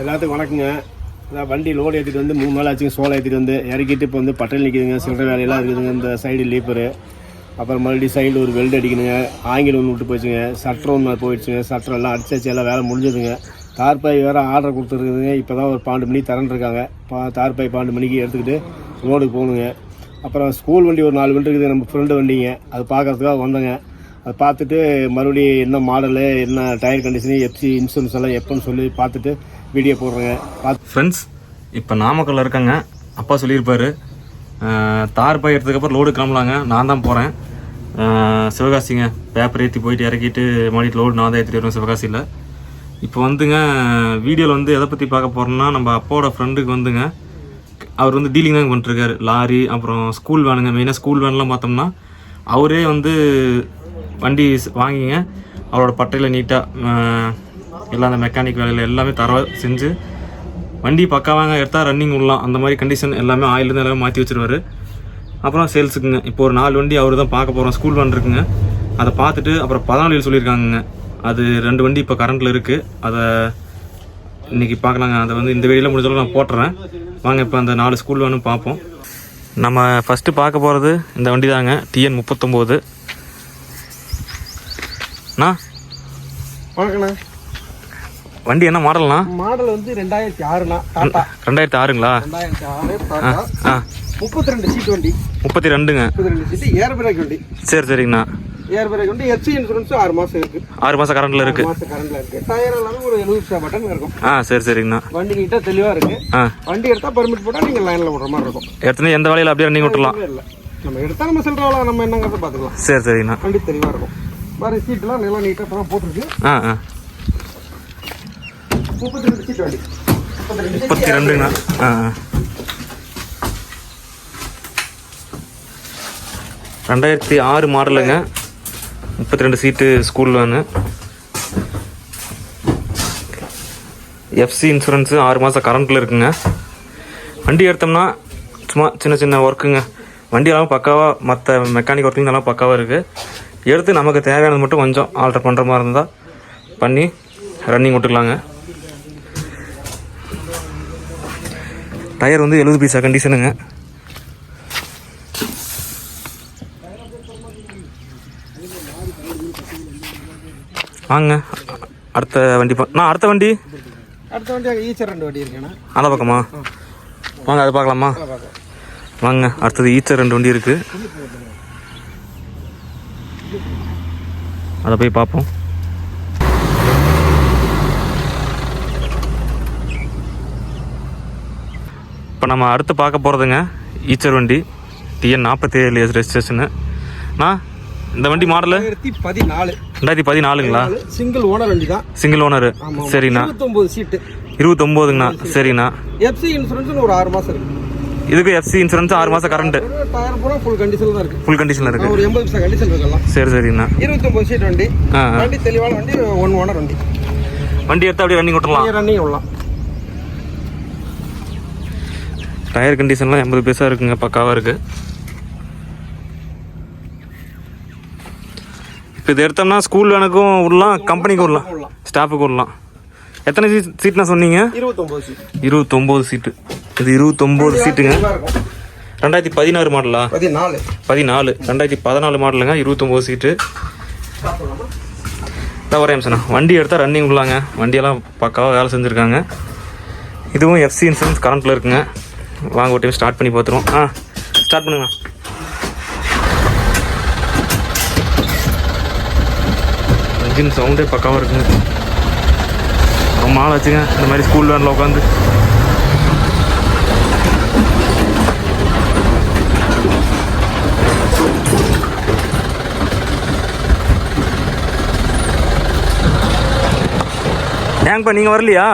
எல்லாத்துக்கும் வணக்கங்க. அதான் வண்டி லோடு ஏற்றிட்டு வந்து மூணு நாள் ஆச்சுங்க சோளம் ஏற்றிட்டு வந்து இறக்கிட்டு இப்போ வந்து பட்டன் நிற்கிதுங்க சில்லற வேலையெல்லாம் இருக்குதுங்க இந்த சைடு லீப்பரு அப்புறம் மறுபடியும் சைடில் ஒரு வெல்டு அடிக்கணுங்க ஆங்கிலம் ஒன்று விட்டு போயிடுச்சுங்க சட்டர் ஒன்று போயிடுச்சுங்க சட்டர் எல்லாம் அடிச்சாச்சு எல்லாம் வேலை முடிஞ்சதுங்க. தார்பாய் வேறு ஆர்டர் கொடுத்துருக்குதுங்க இப்போ தான் ஒரு பன்னெண்டு மணிக்கு திறன்ருக்காங்க பா தார்பாய் பன்னெண்டு மணிக்கு எடுத்துக்கிட்டு ரோடுக்கு போகணுங்க. அப்புறம் ஸ்கூல் வண்டி ஒரு நாலு வண்டி இருக்குது நம்ம ஃப்ரெண்டு வண்டிங்க. அது பார்க்குறதுக்காக வந்தேங்க. அதை பார்த்துட்டு மறுபடியும் என்ன மாடலு என்ன டயர் கண்டிஷனு எஃப்சி இன்சூரன்ஸ் எல்லாம் எப்போன்னு சொல்லி பார்த்துட்டு வீடியோ போடுறேங்க ஃப்ரெண்ட்ஸ் இப்போ நாமக்கல்ல இருக்காங்க. அப்பா சொல்லியிருப்பாரு. தார் பாய் எடுத்ததுக்கப்புறம் லோடு கிளம்பலாங்க நான் தான் போகிறேன் சிவகாசிங்க பேப்பர் ஏற்றி போயிட்டு இறக்கிட்டு மறுபடியும் லோடு நான் தான் ஏற்றிட்டு வருவேன் சிவகாசியில். இப்போ வந்துங்க வீடியோவில் வந்து எதை பற்றி பார்க்க போகிறோம்னா நம்ம அப்பாவோட ஃப்ரெண்டுக்கு வந்துங்க அவர் வந்து டீலிங் தான் பண்ணிட்டுருக்காரு. லாரி அப்புறம் ஸ்கூல் வேனுங்க மெயினாக ஸ்கூல் வேன்லாம் பார்த்தோம்னா அவரே வந்து வண்டி வாங்கிங்க. அவரோட பட்டையில் நீட்டாக எல்லாம் அந்த மெக்கானிக் வேலையில் எல்லாமே தர செஞ்சு வண்டி பக்காவாங்க எடுத்தால் ரன்னிங் விடலாம் அந்த மாதிரி கண்டிஷன் எல்லாமே ஆயிலேருந்து எல்லாமே மாற்றி வச்சுருவார். அப்புறம் சேல்ஸுக்குங்க இப்போ ஒரு நாலு வண்டி அவர் தான் பார்க்க போகிறோம் ஸ்கூல் வேன் இருக்குங்க அதை பார்த்துட்டு அப்புறம் பதினாலு சொல்லியிருக்காங்கங்க. அது ரெண்டு வண்டி இப்போ கரண்ட்டில் இருக்குது அதை இன்னைக்கு பார்க்கலாங்க. அதை வந்து இந்த வெளியில் முடிஞ்சாலும் நான் போட்டுறேன். வாங்க இப்போ அந்த நாலு ஸ்கூல் வேணும் பார்ப்போம். நம்ம ஃபஸ்ட்டு பார்க்க போகிறது இந்த வண்டி தாங்க டிஎன் முப்பத்தொம்போது. அண்ணா? வணக்கண்ணா வண்டி என்ன மாடல்ண்ணா மாடல் வந்து ரெண்டாயிரத்தி டாட்டா ரெண்டாயிரத்தி ஆறுங்களா? ரெண்டாயிரத்தி ஆறு முப்பத்தி ரெண்டு சீட் வண்டி முப்பத்தி ரெண்டுங்க முப்பத்தி ரெண்டு சீட்டு ஏர் பிரேக் வண்டி. சரி சரிங்கண்ணா. ஏர் பிரேக் வண்டி எஃப்சி இன்சூரன்ஸ் ஆறு மாசம் இருக்கு. ஆறு மாதம் கரண்ட்டில் இருக்குது மாசம் கரண்ட்ல இருக்கு. டயர் எல்லாமே ஒரு எழுபது பட்டன் இருக்கும். ஆ சரி சரிங்கண்ணா. வண்டி நீட்டா தெளிவா இருக்கு. ஆ. வண்டி எடுத்தா பர்மிட் போட்டா நீங்க லைன்ல விடுற மாதிரி இருக்கும். எடுத்துன்னு எந்த வேலையில் அப்படியே ரன்னிங் விட்டுலாம்? நம்ம எடுத்தா நம்ம செல்றாவளா நம்ம என்னங்கிறத பாத்துக்கலாம் சரி சரிங்கண்ணா. வண்டி தெளிவா இருக்கும். பாரு சீட்லாம் நல்லா நீட்டா தான் போட்டிருக்கு. ஆ ஆ. முப்பத்தி ரெண்டு ரெண்டுங்கண்ணா ஆ. ரெண்டாயிரத்தி ஆறு மாடலுங்க. முப்பத்தி ரெண்டு seat school van. FC insurance ஆறு மாதம் கரண்ட்டில் இருக்குங்க. வண்டி எடுத்தோம்னா சும்மா சின்ன சின்ன ஒர்க்குங்க வண்டி எல்லாம் பக்காவாக மற்ற மெக்கானிக் ஒர்க்கிங் எல்லாம் பக்காவாக இருக்குது எடுத்து நமக்கு தேவையானது மட்டும் கொஞ்சம் ஆல்டர் பண்ணுற மாதிரி இருந்தால் பண்ணி ரன்னிங் விட்டுக்கலாங்க. டயர் வந்து எழுபது பைசா கண்டிஷனுங்க வாங்க அடுத்த வண்டி நான் அடுத்த வண்டி? அடுத்த வண்டி ஈச்சர் ரெண்டு வண்டி இருக்குண்ணா அந்த பக்கமா? வாங்க அதை பார்க்கலாமா? வாங்க அடுத்தது ஈச்சர் ரெண்டு வண்டி இருக்கு. அதை போய் பார்ப்போம். இப்போ நம்ம அடுத்து பார்க்க போகிறதுங்க ஈச்சர் வண்டி டிஎன் நாற்பத்தி ஏழு ரெஜிஸ்ட்ரேஷனு நான் இந்த வண்டி மாடலு பதினாலு. ரெண்டாயிரத்தி பதினாலுங்களா? சிங்கிள் ஓனர் வண்டி தான் சிங்கிள் ஓனரு சரிண்ணா. சீட்டு இருபத்தொம்போதுங்கண்ணா. சரிண்ணா. எஃப்சி இன்சூரன்ஸ் ஒரு ஆறு இருக்கு. இதுக்கு எஃப்சி இன்சூரன்ஸ் ஆறு மாதம் கரண்ட்டு டயர் பூரா ஃபுல் கண்டிஷன் தான் இருக்கு. ஃபுல் கண்டிஷனில் இருக்கு. ஒரு எண்பது பர்சன்ட் கண்டிஷன் இருக்கலாம். சரி சரிண்ணா. இருபத்தொன்பது சீட் வண்டி. வண்டி தெளிவான வண்டி ஒன் ஓனர் வண்டி. வண்டி எடுத்து அப்படியே ரன்னிங் விட்டுறலாம் ரன்னிங் விடலாம் டயர் கண்டிஷன்லாம் எண்பது பைசா இருக்குங்க பக்காவாக இருக்கு. இப்போ இது எடுத்தோம்னா ஸ்கூல் வேனுக்கும் விடலாம் கம்பெனிக்கும் விடலாம். ஸ்டாஃபுக்கு விடலாம் எத்தனை சீட் சீட்னா சொன்னீங்க? இருபத்தொம்போது சீட்டு இது இருபத்தொம்போது சீட்டுங்க ரெண்டாயிரத்தி பதினாறு மாடலா பதினாலு. பதினாலு. ரெண்டாயிரத்தி பதினாலு மாடலுங்க இருபத்தொம்போது சீட்டு தான் ஒரே நிமிஷம்ண்ணா வண்டி எடுத்தால் ரன்னிங் விடலாங்க வண்டியெல்லாம் பக்காவாக வேலை செஞ்சுருக்காங்க. இதுவும் எஃப்சி இன்சூரன்ஸ் கரண்ட்டில் இருக்குங்க. வாங்க ஒரு டைம் ஸ்டார்ட் பண்ணி பார்த்துருவோம். ஆ ஸ்டார்ட் பண்ணுங்க. இன்ஜின் சவுண்டே பக்காவாக இருக்குங்க. ரொம்ப நாள் ஆச்சுங்க இந்த மாதிரி ஸ்கூல் வேனில் உட்காந்து ஏங்கப்பா நீங்கள் வரலையா?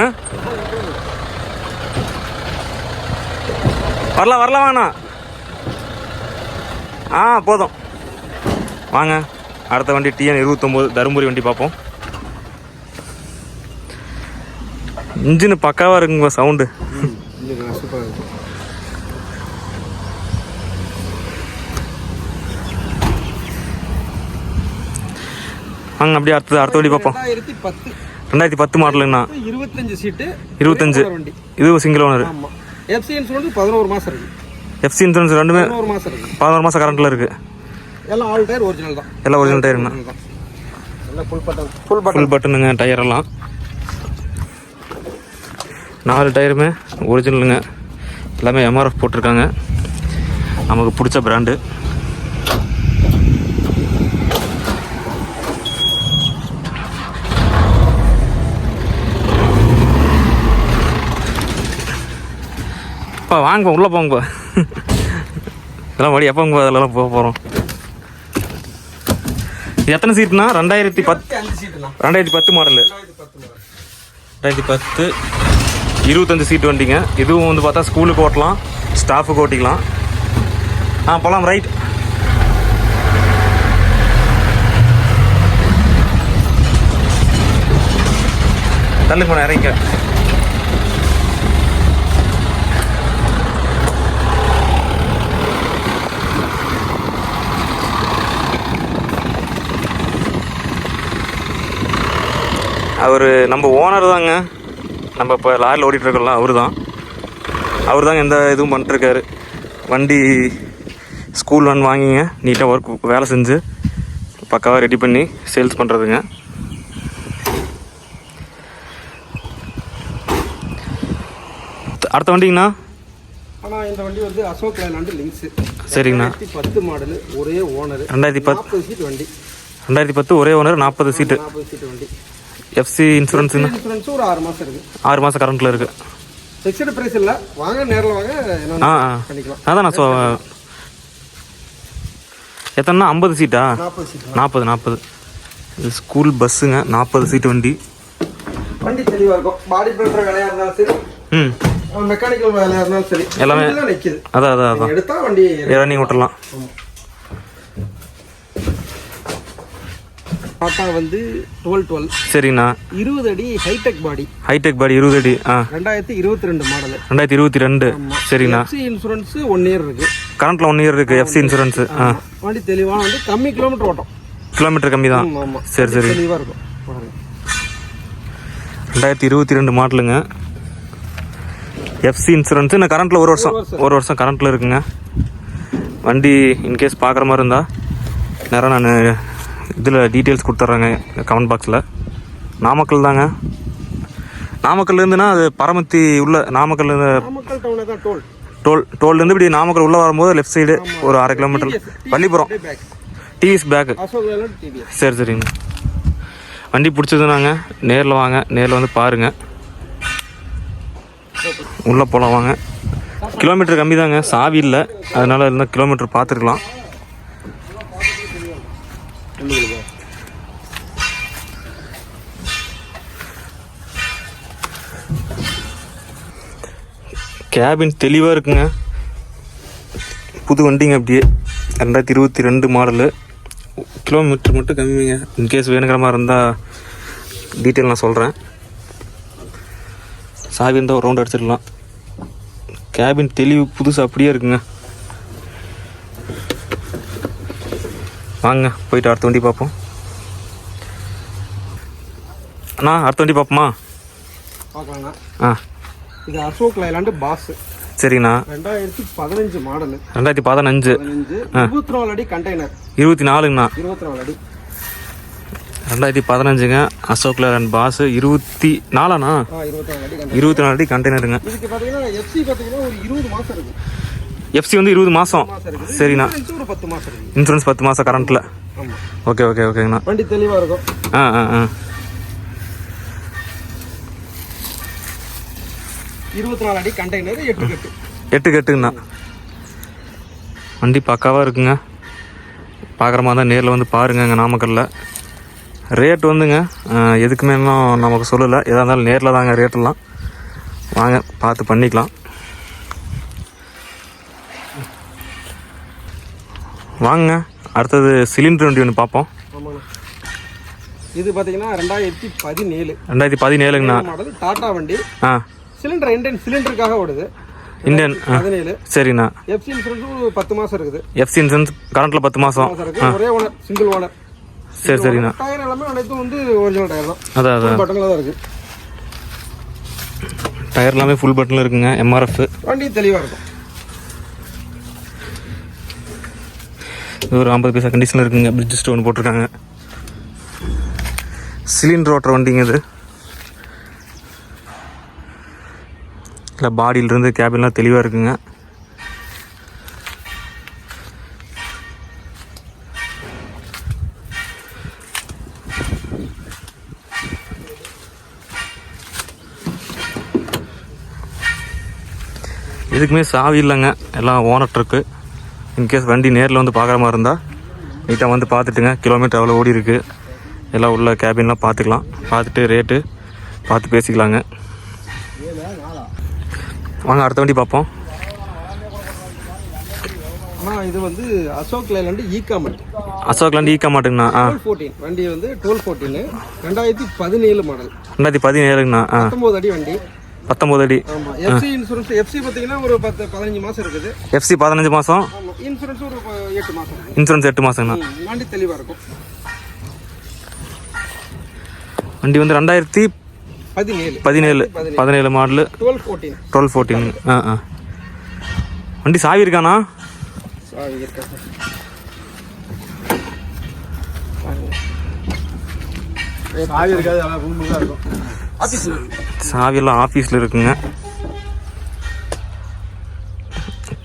ஆ? வரலாம் வரலாம் வாண்ணா. ஆ போதும். வாங்க அடுத்த வண்டி டிஎன் இருபத்தொம்போது தருமபுரி வண்டி பார்ப்போம். இன்ஜின் பக்காவாக இருக்குங்க சவுண்டு. வாங்க அப்படியே அடுத்தது அடுத்த வண்டி பார்ப்போம். ரெண்டாயிரத்தி பத்து. மாடலுங்கண்ணா. இருபத்தஞ்சு சீட்டு இருபத்தஞ்சு. ஒரே owner வண்டி. இது சிங்கிள் ஓனர் எஃப்சி இன்சூரன்ஸ் பதினோரு மாதம் இருக்கு. எஃப்சி இன்சூரன்ஸ் ரெண்டுமே பதினோரு மாதம் இருக்கு. பதினோரு மாதம் கரண்ட்டில் இருக்குது எல்லாம் ஆல் டயர் ஒரிஜினல் தான். எல்லாம் ஒரிஜினல் டயருங்கண்ணா எல்லாம் full button full button full பட்டனுங்க tyre எல்லாம். நாலு டயருமே ஒரிஜினலுங்க எல்லாமே எம்ஆர்எஃப் போட்டிருக்காங்க. நமக்கு பிடிச்ச பிராண்டு அப்பா வாங்க உள்ளே போங்கப்பா இதெல்லாம் வழி எப்போ அதெல்லாம் போக போகிறோம் எத்தனை சீட்னா ரெண்டாயிரத்தி பத்து ரெண்டாயிரத்தி பத்து மாடலு ரெண்டாயிரத்தி பத்து இருபத்தஞ்சு சீட் வண்டிங்க. இதுவும் வந்து பார்த்தா ஸ்கூலுக்கு ஓட்டலாம் ஸ்டாஃபுக்கு ஓட்டிக்கலாம். ஆ போகலாம் ரைட் தள்ளு போன இறங்க அவர் நம்ம ஓனர் தாங்க. நம்ம இப்போ லாரியில் ஓடிட்டு இருக்கோம்ல அவர் தான் அவர் தாங்க எந்த இதுவும் பண்ணிட்டுருக்காரு. வண்டி ஸ்கூல் வேன் வாங்கிங்க. நீட்டாக ஒர்க் வேலை செஞ்சு பக்காவாக ரெடி பண்ணி சேல்ஸ் பண்ணுறதுங்க அடுத்த வண்டிங்கண்ணா? ஆனா இந்த வண்டி வந்து அசோக் லேலாண்டு லிங்க்ஸ் சரிங்கண்ணா. பத்து மாடல் ஒரே ஓனர் ரெண்டாயிரத்தி பத்து சீட் வண்டி. ரெண்டாயிரத்தி பத்து ஒரே ஓனர் நாற்பது சீட்டு நாற்பது வண்டி. எஃப்சி இன்சூரன்ஸுன்னு இன்சூரன்ஸ் ஒரு ஆறு மாசம் இருக்கு. ஆறு மாதம் கரண்ட்டில் இருக்குது ஃபிக்ஸ்டு பிரைஸ் இல்ல. வாங்க நேர்ல வாங்க ஆ பண்ணிக்கலாம். அதான் நான் சொ எத்தனைண்ணா? ஐம்பது சீட்டா? நாற்பது நாற்பது இது ஸ்கூல் பஸ்ஸுங்க நாற்பது சீட்டு வண்டி. வண்டி தெளிவா இருக்கும். பாடி பில்டர் வேலையா இருந்தாலும் சரி. ம். மெக்கானிக்கல் வேலையா இருந்தாலும் சரி. எல்லாமே- நிக்குது. அதான் அதான் அதான். எடுத்தா வண்டி ரன்னிங் விட்டுறலாம் டாட்டா வந்து டுவெல் டுவெல். சரிங்கண்ணா இருபது அடி ஹைடெக் பாடி ஹைடெக் பாடி இருபது அடி ஆ. ரெண்டாயிரத்தி இருபத்தி ரெண்டு மாடல் ரெண்டாயிரத்தி இருபத்தி ரெண்டு. சரிங்கண்ணா எஃப்சி இன்சூரன்ஸ் ஒன் இயர் இருக்கு. கரண்ட்டில் ஒன் இயர் இருக்குது எஃப்சி இன்சூரன்ஸு ஆ. வண்டி தெளிவான வந்து கம்மி கிலோமீட்டர் ஓட்டம். கிலோமீட்டர் கம்மி தான். சரி சரி. தெளிவா இருக்கும். ரெண்டாயிரத்தி இருபத்தி ரெண்டு மாடலுங்க எஃப்சி இன்சூரன்ஸு நான் கரண்ட்டில் ஒரு வருஷம். ஒரு வருஷம். கரண்ட்டில் இருக்குங்க. வண்டி இன்கேஸ் பார்க்குற மாதிரி இருந்தால் நேரம் நான் இதில் டீட்டெயில்ஸ் கொடுத்துட்றேங்க கமெண்ட் பாக்ஸில் நாமக்கல் தாங்க. நாமக்கல்லேருந்துன்னா அது பரமத்தி உள்ள நாமக்கல் டோல் டோல் டோல்லேருந்து இப்படி நாமக்கல் உள்ளே வரும்போது லெஃப்ட் சைடு ஒரு அரை kilometre Pallippuram. Back TVS back சரி சரிங்க. வண்டி பிடிச்சதுனாங்க. நேரில் வாங்க. நேரில் வந்து பாருங்கள் உள்ளே போகலாம் வாங்க. கிலோமீட்டர் கம்மி தாங்க சாவி இல்லை. அதனால் இருந்தால் கிலோமீட்டர் பார்த்துருக்கலாம். கேபின் தெளிவாக இருக்குங்க. புது வண்டிங்க அப்படியே. ரெண்டாயிரத்தி இருபத்தி ரெண்டு மாடலு கிலோமீட்டர் மட்டும் கம்மிங்க. இன்கேஸ் வேணுங்கிற மாதிரி இருந்தால் டீட்டெயில் நான் சொல்கிறேன் சாவி இருந்தால் ஒரு ரவுண்ட் அடிச்சிடலாம். கேபின் தெளிவு புதுசு அப்படியே இருக்குங்க. வாங்க போயிட்டு அடுத்த வண்டி பார்ப்போம். அண்ணா அடுத்த வண்டி பார்ப்போமா? ஆ. இது அசோக் லைலாண்டு பாஸ். சரிண்ணா ரெண்டாயிரத்தி பதினஞ்சு மாடல். ரெண்டாயிரத்தி பதினஞ்சு. இருபத்தி நாலு அடி கண்டெய்னர் இருபத்தி நாலுங்கண்ணா இருபத்தி நாலு அடி. ரெண்டாயிரத்தி பதினஞ்சுங்க. Ashok Leyland pass. இருபத்தி நாலாண்ணா இருபத்தி நாலு அடி கண்டெய்னருங்க இதுக்கு பார்த்தீங்கன்னா எஃப்சி பார்த்தீங்கன்னா ஒரு இருபது மாசம் இருக்கு. எஃப்சி வந்து இருபது மாதம் சரிண்ணா. இன்சூரன்ஸ் பத்து மாதம் கரண்ட்டில் ஓகே ஓகே ஓகேங்கண்ணா வண்டி தெளிவா இருக்கும். ஆ ஆ ஆ. இருபத்தி நாலு அடி கண்டெய்னர் எட்டு கட்டு. எட்டு கட்டுங்கண்ணா. வண்டி பக்காவாக இருக்குங்க. பார்க்குற மாதிரி தான் நேரில் வந்து பாருங்க இங்கே நாமக்கல்லில் ரேட் வந்துங்க எதுக்குமே இன்னும் நமக்கு சொல்லலை. எதாக இருந்தாலும் நேரில் தாங்க ரேட்டெல்லாம் வாங்க பார்த்து பண்ணிக்கலாம். வாங்க அடுத்தது சிலிண்டர் வண்டி ஒன்று பார்ப்போம். இது பார்த்தீங்கன்னா ரெண்டாயிரத்தி பதினேழு. ரெண்டாயிரத்தி பதினேழுங்கண்ணா. மாடல் டாடா வண்டி. ஆ. சிலிண்டர் இண்டியன் சிலிண்டருக்காக ஓடுது. இந்தியன் பதினேழு. சரிண்ணா. எஃப்சி இன்சூரன்ஸ் பத்து மாசம் இருக்குது. எஃப்சி இன்சூரன்ஸ் கரண்ட்டில் பத்து மாசம். ஒரே ஓனர் சிங்கிள் ஓனர் சரி சரிண்ணா. டயர் எல்லாமே அனைத்தும் வந்து ஒரிஜினல் டயர் தான். அதான் அதான். பட்டனில் தான் இருக்கு டயர் எல்லாமே ஃபுல் பட்டனில் இருக்குங்க. எம்ஆர்எஃப் வண்டி தெளிவாக இருக்கும். இது ஒரு ஐம்பது பைசா கண்டிஷனில் இருக்குங்க. பிரிட்ஜ் ஸ்டோன் போட்டிருக்காங்க. சிலிண்டர் ஓட்டுற வண்டிங்க இது. இல்லை பாடியிலிருந்து கேபின்லாம் தெளிவாக இருக்குங்க. இதுக்குமே சாவி இல்லைங்க. எல்லாம் ஓனர் ட்ரக்கு இன்கேஸ் வண்டி நேரில் வந்து பார்க்குற மாதிரி இருந்தால் நீட்டாக வந்து பார்த்துட்டுங்க. கிலோமீட்டர் எவ்வளோ ஓடி இருக்குது எல்லாம் உள்ள கேபின்லாம் பார்த்துக்கலாம். பார்த்துட்டு ரேட்டு பார்த்து பேசிக்கலாங்க. வாங்க அடுத்த வண்டி பார்ப்போம். ஆனால் இது வந்து அசோக் லைலாண்டு ஈகாமட் அசோக்லாண்ட் ஈக்க மாட்டுங்கண்ணா ஆ. Twelve fourteen. வண்டி வந்து டுவெல் ஃபோர்டீனு. ரெண்டாயிரத்தி பதினேழு மாடல். ரெண்டாயிரத்தி பதினேழுங்கண்ணா பத்தொம்போது அடி வண்டி. பத்தொம்போது அடி. ஆமாம் எஃப்சி இன்சூரன்ஸ் எஃப்சி பார்த்தீங்கன்னா ஒரு பத்து பதினஞ்சு மாதம் இருக்குது. எஃப்சி பதினஞ்சு மாதம் இன்சூரன்ஸ் ஒரு எட்டு மாதம் இன்சூரன்ஸ் எட்டு மாதங்கண்ணா வண்டி தெளிவாக இருக்கும். வண்டி வந்து ரெண்டாயிரத்தி பதினேழு. பதினேழு. பதினேழு. மாடலு. டுவெல் ஃபோர்டீன் டுவெல் ஃபோர்டீன் ஆ ஆ. வண்டி சாவி இருக்காண்ணா? சாவி இருக்கா? சாவி இருக்காது இருக்கும். சாவியெல்லாம் ஆஃபீஸில் இருக்குங்க.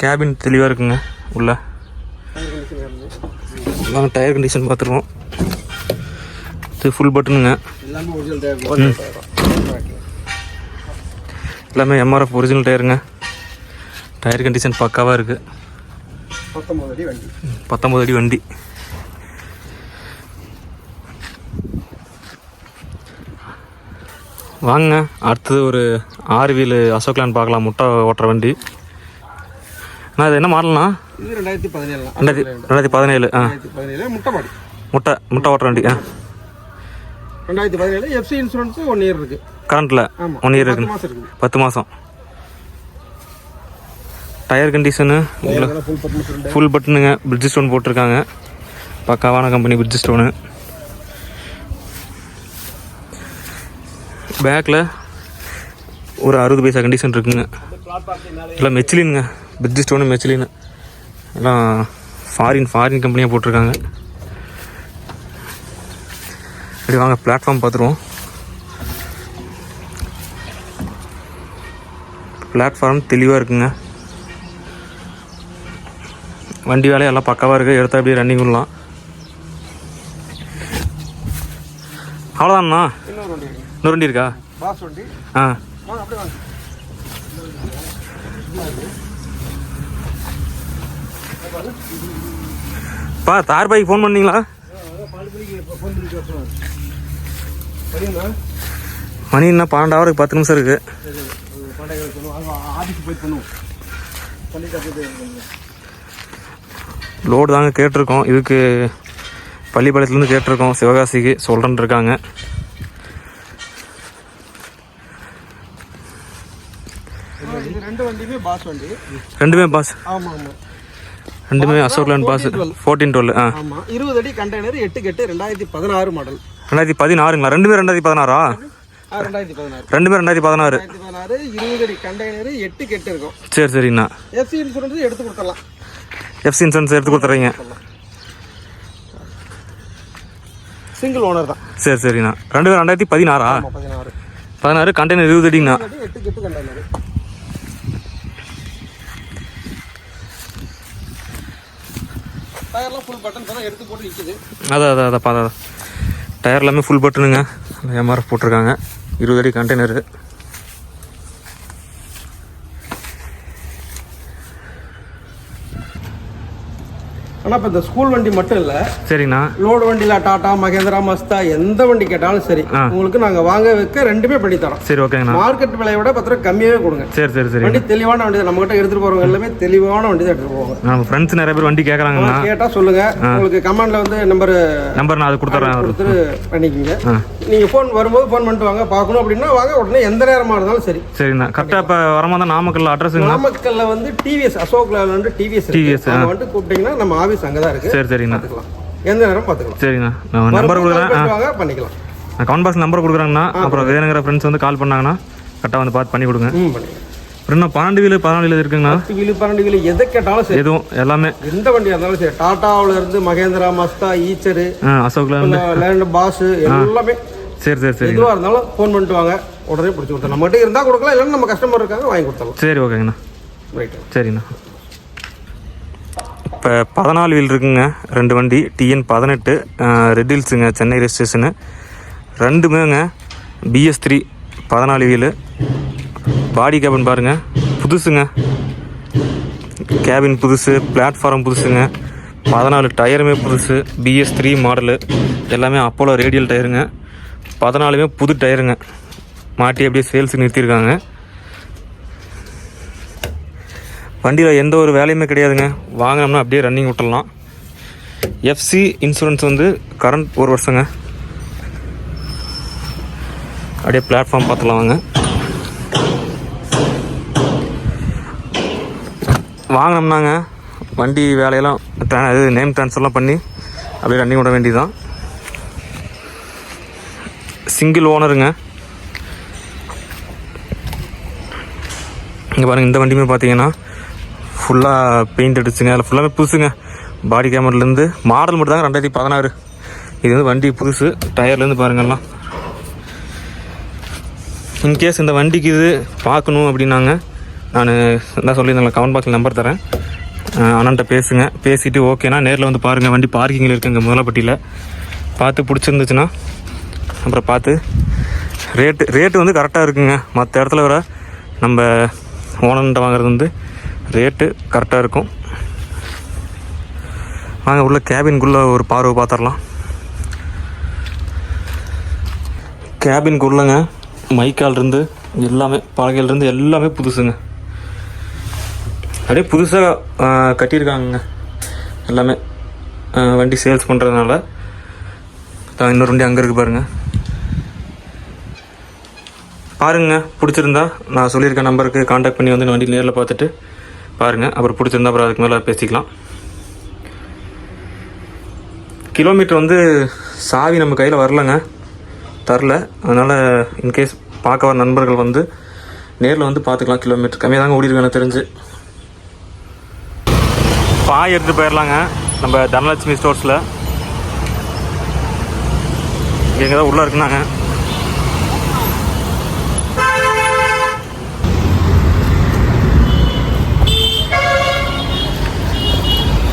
கேபின் தெளிவாக இருக்குங்க உள்ள. வாங்க டயர் கண்டிஷன் பார்த்துருவோம். இது ஃபுல் பட்டனுங்க எல்லாமே எம்ஆர்எஃப் ஒரிஜினல் டயருங்க டயர் கண்டிஷன் பக்காவாக இருக்குது பத்தொம்போது அடி வண்டி. பத்தொம்பது அடி வண்டி. வாங்க அடுத்தது ஒரு ஆறு வீலு அசோக்லான் பார்க்கலாம். முட்டை ஓட்டுற வண்டி. அண்ணா இது என்ன மாடல்ண்ணா இது ரெண்டாயிரத்தி பதினேழு ரெண்டாயிரத்தி ரெண்டாயிரத்தி பதினேழு ஆ. பதினேழு முட்டை மாடி. முட்டை முட்டை ஓட்டுற வண்டி ஆ. ரெண்டாயிரத்தி பதினேழு எஃப்சி இன்சூரன்ஸ் ஒன் இயர் இருக்கு. கரண்ட்டில் ஒன் இயர் இருக்குது பத்து மாதம் டயர் கண்டிஷனு ஃபுல் பட்டனுங்க பிரிட்ஜ் ஸ்டோன் போட்டிருக்காங்க. பக்காவான கம்பெனி பிரிட்ஜ் ஸ்டோனு பேக்கில் ஒரு அறுபது பைசா கண்டிஷன் இருக்குங்க. எல்லாம் மெச்சிலினுங்க பிரிட்ஜ் ஸ்டோனு மெச்சிலின் எல்லாம் ஃபாரின் ஃபாரின் கம்பெனியாக போட்டிருக்காங்க. அப்படி வாங்க பிளாட்ஃபார்ம் பார்த்துருவோம். பிளாட்ஃபார்ம் தெளிவாக இருக்குங்க. வண்டி வேலையெல்லாம் எல்லாம் பக்காவாக இருக்குது எடுத்தா அப்படியே ரன்னிங் விடலாம் அவ்வளோதான்ண்ணா இன்னொரு வண்டி இருக்கு? ஆ. பா தார் பாய்க்கு ஃபோன் பண்ணீங்களா? மணி என்ன பன்னெண்டு ஹவருக்கு பத்து நிமிஷம் இருக்குது பண்டைய சொல்லுவோம் ஆஃபீஸ் போய் பண்ணுவோம் பண்ணிட்டு அப்படியே லோடு தாங்க கேட்டிருக்கோம். இதுக்கு பள்ளிப்பாளையத்துலேருந்து கேட்டிருக்கோம். சிவகாசிக்கு சொல்கிறேன்னு இருக்காங்க பாஸ் ரெண்டுமே பாஸ். ரெண்டுமே அசோக்லாண்ட் பாஸ். ஃபோர்டீன் டுவெல் ஆ. இருபது அடி கண்டெய்னர் எட்டு கெட்டு ரெண்டாயிரத்தி பதினாறு மாடல் ரெண்டாயிரத்தி பதினாறுங்களா? ரெண்டுமே ரெண்டாயிரத்தி பதினாறா? ரெண்டாயிரத்தி பதினாறு. ரெண்டுமே ரெண்டாயிரத்தி பதினாறு. ரெண்டாயிரத்தி பதினாறு இருபது அடி கண்டெய்னர் எட்டு கெட்டு இருக்கும். சரி சரிங்கண்ணா எஃப்சி இன்சூரன்ஸ் எடுத்து கொடுத்துடலாம். எஃப்சி இன்சூரன்ஸ் எடுத்து கொடுத்துறீங்க. சிங்கிள் ஓனர் தான். சரி சரிண்ணா ரெண்டு பேரும் ரெண்டாயிரத்தி பதினாறா? பதினாறு. பதினாறு கண்டெய்னர் இருபது அடிங்கண்ணா. அடி எட்டு கெட்டு கண்டெய்னர். டயர்லாம் ஃபுல் பட்டன் தான் எடுத்து போட்டு நிற்குது அதான் அதான் அதான் பார்த்தா டயர் எல்லாமே ஃபுல் பட்டனுங்க எம்ஆர்எஃப் போட்டிருக்காங்க. இருபது அடி கண்டெய்னரு ஆனால் இப்போ இந்த ஸ்கூல் வண்டி மட்டும் இல்லை. சரிங்கண்ணா லோடு வண்டியில் டாடா மகேந்திரா மஸ்தா எந்த வண்டி கேட்டாலும் சரி. உங்களுக்கு நாங்கள் வாங்க வைக்க ரெண்டுமே பண்ணி தரோம். சரி ஓகேங்கண்ணா. மார்க்கெட் விலையை விட பத்து ரூபா கம்மியாகவே கொடுங்க. சரி சரி சரி. வண்டி தெளிவான வண்டி தான். நம்மகிட்ட எடுத்துட்டு போறவங்க எல்லாமே தெளிவான வண்டி தான் எடுத்துட்டு போவாங்க. நம்ம ஃப்ரெண்ட்ஸ் நிறைய பேர் வண்டி கேட்குறாங்கண்ணா கேட்டா சொல்லுங்க. உங்களுக்கு கமெண்ட்ல வந்து நம்பர் நம்பர் நான் அது கொடுத்துட்றேன் அவருக்கு கொடுத்துட்டு பண்ணிக்கங்க. ஆ. நீங்க ஃபோன் வரும்போது ஃபோன் பண்ணிட்டு வாங்க. பார்க்கணும் அப்படின்னா வாங்க. உடனே எந்த நேரமா இருந்தாலும் சரி. சரிண்ணா. கரெக்டாக இப்போ வரமா தான் நாமக்கல் அட்ரஸுங்கண்ணா நாமக்கல்ல வந்து டிவிஎஸ் அசோக் வந்து டிவிஎஸ் அங்க வந்துட்டு கூப்பிட்டீங்கன்னா நம்ம ஆபீஸ் அங்கதான் இருக்கு. சரி சரிங்கண்ணா பார்த்துக்கலாம். எந்த நேரம் பார்த்துக்கலாம். சரிங்கண்ணா நான் நம்பர் கொடுக்குறேன். பண்ணிக்கலாம். நான் கமெண்ட் பாக்ஸ் நம்பர் கொடுக்குறாங்கண்ணா. அப்புறம் வேணுங்கிற ஃப்ரெண்ட்ஸ் வந்து கால் பண்ணாங்கன்னா கரெக்டாக வந்து பார்த்து பண்ணி கொடுங்க. பண்ணிக்கலாம். அப்புறம் பன்னெண்டு வீலு பதினாலு வீலு இருக்குங்கண்ணா? பத்து வீலு பன்னெண்டு வீலு எதை கேட்டாலும் சரி. எதுவும் எல்லாமே. எந்த வண்டியாக இருந்தாலும் சரி. டாட்டாவுல இருந்து மகேந்திரா மஸ்தா ஈச்சரு வந்து லேண்ட் பாஸ் எல்லாமே. சரி சரி சரி எதுவாக இருந்தாலும் ஃபோன் பண்ணிட்டு வாங்க. உடனே பிடிச்சி கொடுத்தலாம் நம்மகிட்ட இருந்தால் கொடுக்கலாம் இல்லைன்னா நம்ம கஸ்டமர் இருக்காங்க வாங்கி கொடுத்துடலாம். சரி ஓகேங்கண்ணா. ரைட்டு சரிண்ணா இப்போ பதினாலு வீல் இருக்குங்க. ரெண்டு வண்டி டிஎன் பதினெட்டு ரெட் ஹில்ஸுங்க சென்னை ரெஜிஸ்ட்ரேஷனு ரெண்டுமேங்க பிஎஸ் த்ரீ பதினாலு வீலு பாடி கேபின் பாருங்கள் புதுசுங்க. கேபின் புதுசு பிளாட்ஃபார்ம் புதுசுங்க. பதினாலு டயருமே புதுசு பிஎஸ் த்ரீ மாடலு எல்லாமே அப்போலோ ரேடியல் டயருங்க பதினாலுமே புது டயருங்க மாட்டி அப்படியே சேல்ஸுக்கு நிறுத்தியிருக்காங்க வண்டியில் எந்த ஒரு வேலையுமே கிடையாதுங்க. வாங்கினோம்னா அப்படியே ரன்னிங் விட்டுடலாம் எஃப்சி இன்சூரன்ஸ் வந்து கரண்ட் ஒரு வருஷங்க. அப்படியே பிளாட்ஃபார்ம் பார்த்துலாம் வாங்க. வாங்கினோம்னாங்க. வண்டி வேலையெல்லாம் இது நேம் ட்ரான்ஸ்ஃபர்லாம் பண்ணி அப்படியே ரன்னிங் விட வேண்டியதுதான். சிங்கிள் ஓனருங்க இங்கே பாருங்கள் இந்த வண்டியுமே பார்த்தீங்கன்னா ஃபுல்லாக பெயிண்ட் அடிச்சுங்க. அதில் ஃபுல்லாகவே புதுசுங்க. பாடி கேமர்லேருந்து மாடல் மட்டும் தாங்க ரெண்டாயிரத்தி பதினாறு. இது வந்து வண்டி புதுசு. டயர்லேருந்து பாருங்கள்லாம் இன்கேஸ் இந்த வண்டிக்கு இது பார்க்கணும் அப்படின்னாங்க நான் என்ன சொல்லியிருந்தேன் கமெண்ட் பாக்ஸில் நம்பர் தரேன். அண்ணன்ட்ட பேசுங்க. பேசிட்டு ஓகேனா நேரில் வந்து பாருங்கள் வண்டி பார்க்கிங்கில் இருக்குங்க முதலப்பட்டியில். பார்த்து பிடிச்சிருந்துச்சுன்னா அப்புறம் பார்த்து ரேட்டு ரேட்டு வந்து கரெக்டாக இருக்குங்க. மற்ற இடத்துல வர நம்ம ஓனன்ட்ட வாங்குறது வந்து ரேட்டு கரெக்டாக இருக்கும். வாங்க உள்ள கேபின்குள்ளே ஒரு பார்வை பார்த்துடலாம். கேபின்குள்ளங்க மைக்கால்ருந்து எல்லாமே பலகையிலிருந்து எல்லாமே புதுசுங்க. அப்படியே புதுசாக கட்டியிருக்காங்கங்க. எல்லாமே வண்டி சேல்ஸ் பண்ணுறதுனால தான் இன்னொரு வண்டி அங்கே இருக்குது பாருங்கள் பாருங்க பிடிச்சிருந்தா நான் சொல்லியிருக்க நம்பருக்கு காண்டாக்ட் பண்ணி வந்து வண்டி நேரில் பார்த்துட்டு பாருங்கள் அப்புறம் பிடிச்சிருந்தா அப்புறம் அதுக்கு மேலே பேசிக்கலாம். கிலோமீட்டர் வந்து சாவி நம்ம கையில் வரலங்க. தரல. அதனால் இன்கேஸ் பார்க்க வர நண்பர்கள் வந்து நேரில் வந்து பார்த்துக்கலாம் கிலோமீட்டர். கம்மியாக தாங்க ஓடிருக்கு எனக்கு தெரிஞ்சு. பாய் எடுத்து போயிடலாங்க நம்ம தனலட்சுமி ஸ்டோர்ஸில் எங்கே தான் உள்ளே இருக்குனாங்க.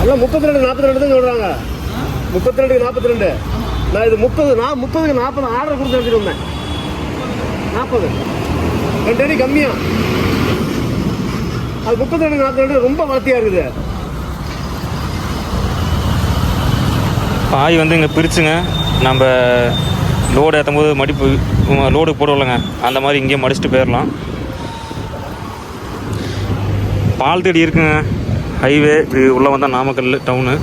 எல்லாம் முப்பத்தி ரெண்டு நாற்பத்தி ரெண்டு தான் சொல்கிறாங்க முப்பத்தி ரெண்டுக்கு நாற்பத்தி ரெண்டு நான் இது முப்பது நான் முப்பதுக்கு நாற்பது ஆர்டர் கொடுத்து எடுத்துட்டு வந்தேன். நாற்பது ரெண்டு அடி கம்மியாக அது முப்பத்தி ரெண்டு நாற்பத்தி ரெண்டு ரொம்ப வளர்த்தியா இருக்குது. பாய் வந்து இங்கே பிரிச்சுங்க. நம்ம லோடு ஏற்றும் போது மடிப்பு லோடு போடுவோம்லங்க. அந்த மாதிரி இங்கேயே மடிச்சுட்டு போயிடலாம் பால் தேடி இருக்குங்க. ஹைவே இப்படி உள்ளே வந்தால் நாமக்கல் டவுனு